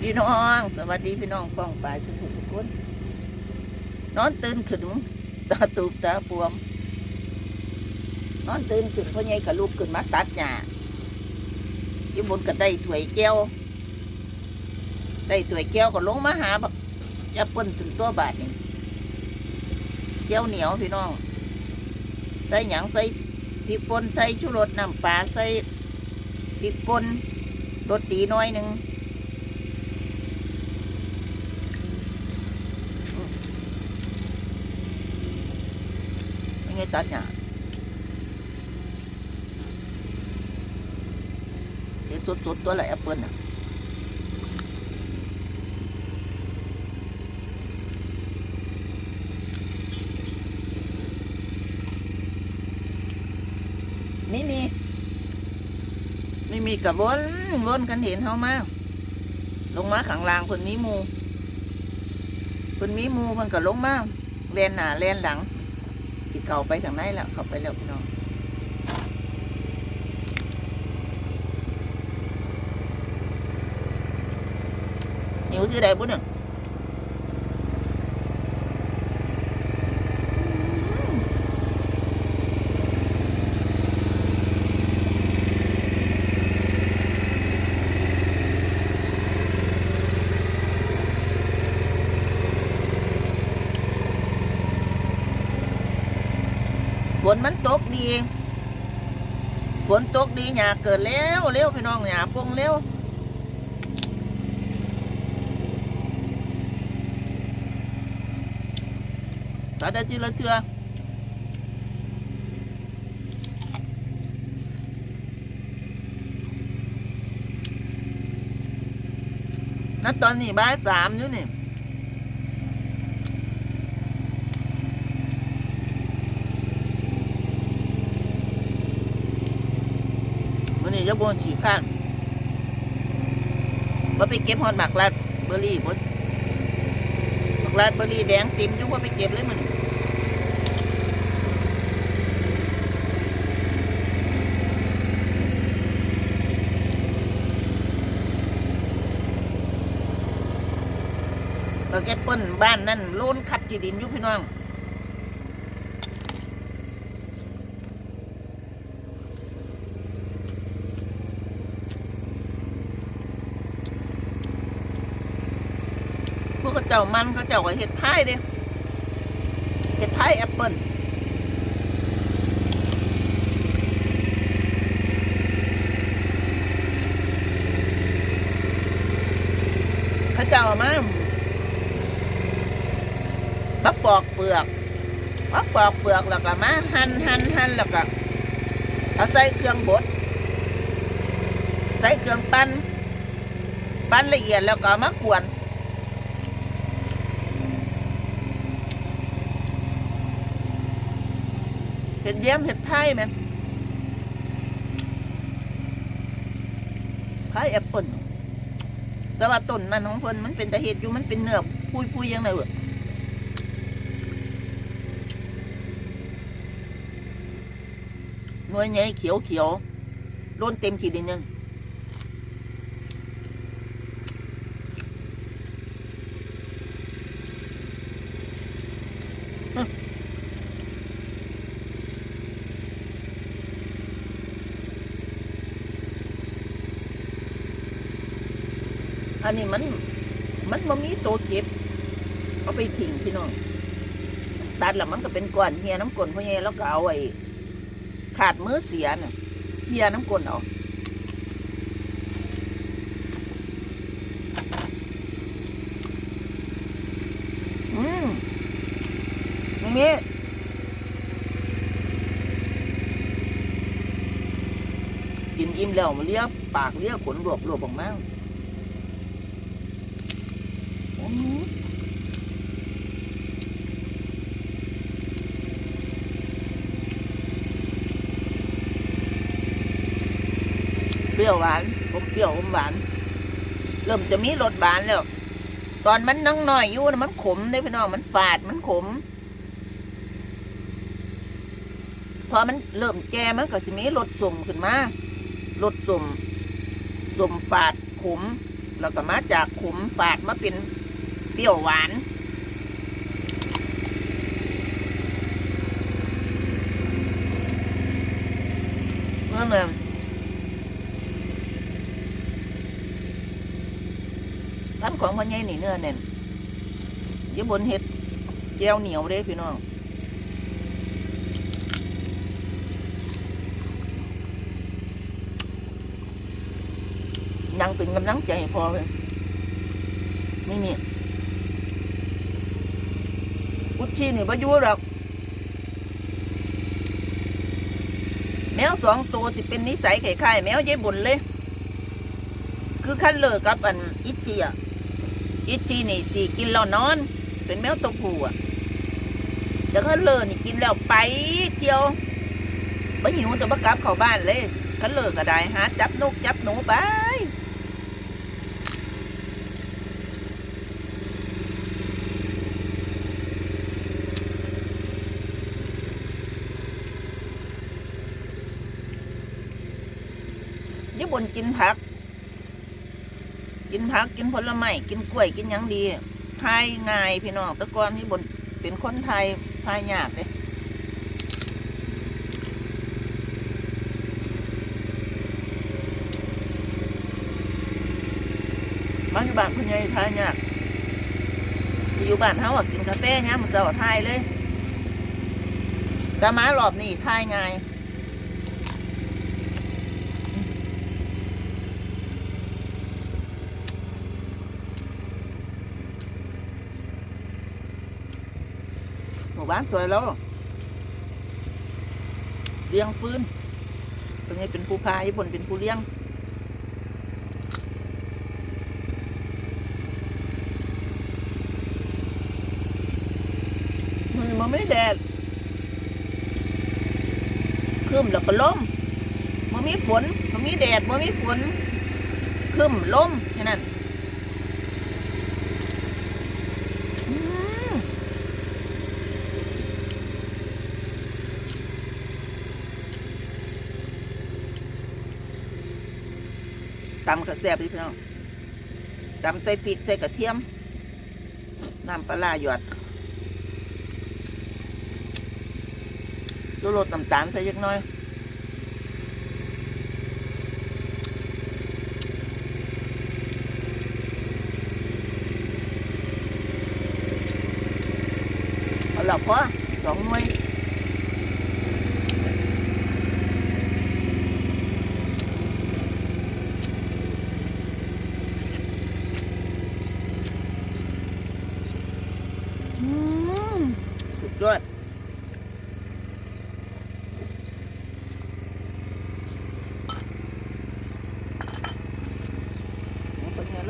พี่น้อง สวัสดีพี่น้องป้องปลายทุกทุกคน นอนตื่นขึ้นตาตูบตาปวม นอนตื่นขึ้นพ่อใหญ่กับลูกขึ้นมาตัดหญ้าอยู่บนก็ได้ถ้วยแก้วได้ถวยแก้วก็ลงมาหาแบักแอปเปิ้ลสินตัวบาทนี่แก้วเหนียวพี่น้อง ใส่หยังใส่พริกป่นใส่ชูรสน้ำปลาใส่พริกป่นรสดีหน้อยหนึ่ง ยังไงตัดเนี่ยเดี๋ยวสดๆตัวละแอปเปิ้ลน่ะนี่มีนี่มีกับวนวนกันเห็นเขามาลงมาขังลางคนมีมูคนมีมูคนก็ลงมาแลนหน้าแลนหลัง สิเก่าไปทางไหนแล้วเข้าไปแล้วพี่น้องหิวที่ใดบุญหนึ่ง ฝนมันตกดีฝนตกดีหยาเกิดแล้วเร็วพี่น้องหยาปงเร็วตัดได้ทีละเทือนัดตอนนี้บ่ายสามอยู่นี่ วันนี้จะ บนฉีข้างว่าไปเก็บฮอดหมากลาดเบอร์รี่บดหมากลาดเบอร์รี่แดงติ่มอยุ่ว่าไปเก็บเลยมันเราเก็บเปิ้นบ้านนั่นโลนขัดจีดินอยู่พี่น้อง เขาเจ้ามันเขาเจ้าก็เห็ดพายเด้เห็ดพายแอปเปิ้ลเขาเจ้ามาบักปอกเปลือกบักปอกเปลือกแล้วก็มาหั่นหั่นหั่นแล้วก็เอาใส่เครื่องบดใส่เครื่องปั้นปั้นละเอียดแล้วก็มากวน ห็ดเยี่ยมเห็ดไทยไหมไทยแอปเปิลแต่ว่าต้นมันของเพิ่นมันเป็นตะเห็ดอยู่มันเป็นเนื้อปุยปุยยังไงวะหน่วยใหญ่เขียวเขียวโดนเต็มขีดินยัง อันนี้มัน มันบ่มีตัวเก็บเอาไปทิ้งพี่น้องตัดแล้วมันก็เป็นก้อนเฮียน้ำกลนพ่อใหญ่แล้วก็เอาไว้ขาดมือเสียน่ะเฮียน้ำกลนเอาอืมอย่างนี้กินอิ่มแล้วมาเลียปากเลียขนรวบรวบออกมา อืมเปรี้ยวหวานอมเปรี้ยวอมหวาน เริ่มจะมีรสหวานแล้ว ตอนมันนังหน้อยอยู่นะมันขมได้พี่น้องมันฝาดมันขม พอมันเริ่มแก่มันก็สิมีรสสุ่มขึ้นมารสสุ่มสุ่มฝาดขมแล้วก็มาจากขมฝาดมาเป็น เปรี้ยวหวาน เมื่อเลยร้านของพ่อใหญ่นี่เนื้อเน่นยี่บนเห็ดเจียวเหนียวเด้พี่น้องยังเป็นกำลังใจพอเลยนี่นี่ กุชชีนี่ประยุหรอก แมวสองตัวสิเป็นนิสัยคล้ายๆแมวยายบุญเลย คือขั้นเลิกกับอันอิชีอะอิชีนี่สิกินแล้วนอน เป็นแมวตัวผู้อะแต่ขั้นเลิกนี่กินแล้วไปเที่ยวไม่หิวจะมากลับเข้าบ้านเลยขั้นเลิกก็ได้หาจับนกจับหนูไป ญี่ปุ่นกินผัก กินผักกินผลไม้กินกล้วยกินยังดีทายง่ายพี่น้องตะกอนญี่ปุ่นเป็นคนไทยทายยากเลยมาอยู่บ้านคุณยายทายยากอยู่บ้านเฮาอะกินกาแฟเนี่ยมันเสาร์ทายเลยแต่มารอบนี้ทายง่าย มู่บ้านสวยแล้วเลี้ยงฟื้น ตรงนี้เป็นผู้พายญี่ปุ่นเป็นผู้เลี้ยงมันมันไม่แดดครึ้มแล้วก็ลมมันมีฝนมันมีแดดมันมีฝนครึ้มลมแค่นั้น ตำกระแซบพี่น้องตำใส่พริกใส่กระเทียมน้ำปลาหยอดดูรสน้ำตาลใส่ยักน้อยเอาหลับพอสองหน่วย ร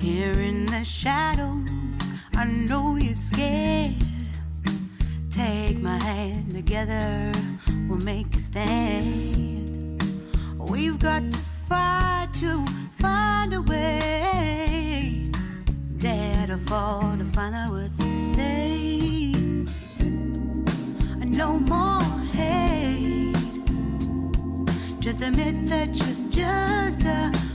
Here in the shadows, I know you're scared. Take my hand together, we'll make a stand. We've got to fight to find a way. Dare to fall to find out what to say. No more hate. Just admit that you're just afraid.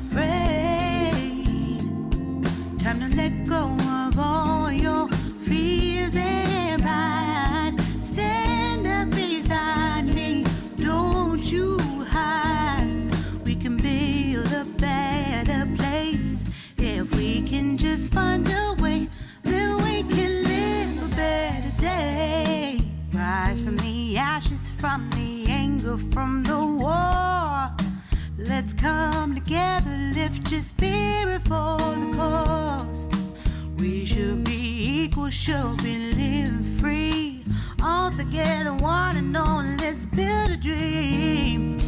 To let go of all your fears and pride. Stand up beside me, don't you hide. We can build a better place if we can just find a way. Then we can live a better day. Rise from the ashes, from the anger, from the war. Let's come together, lift your equal, should be living free. All together, one and all, let's build a dream.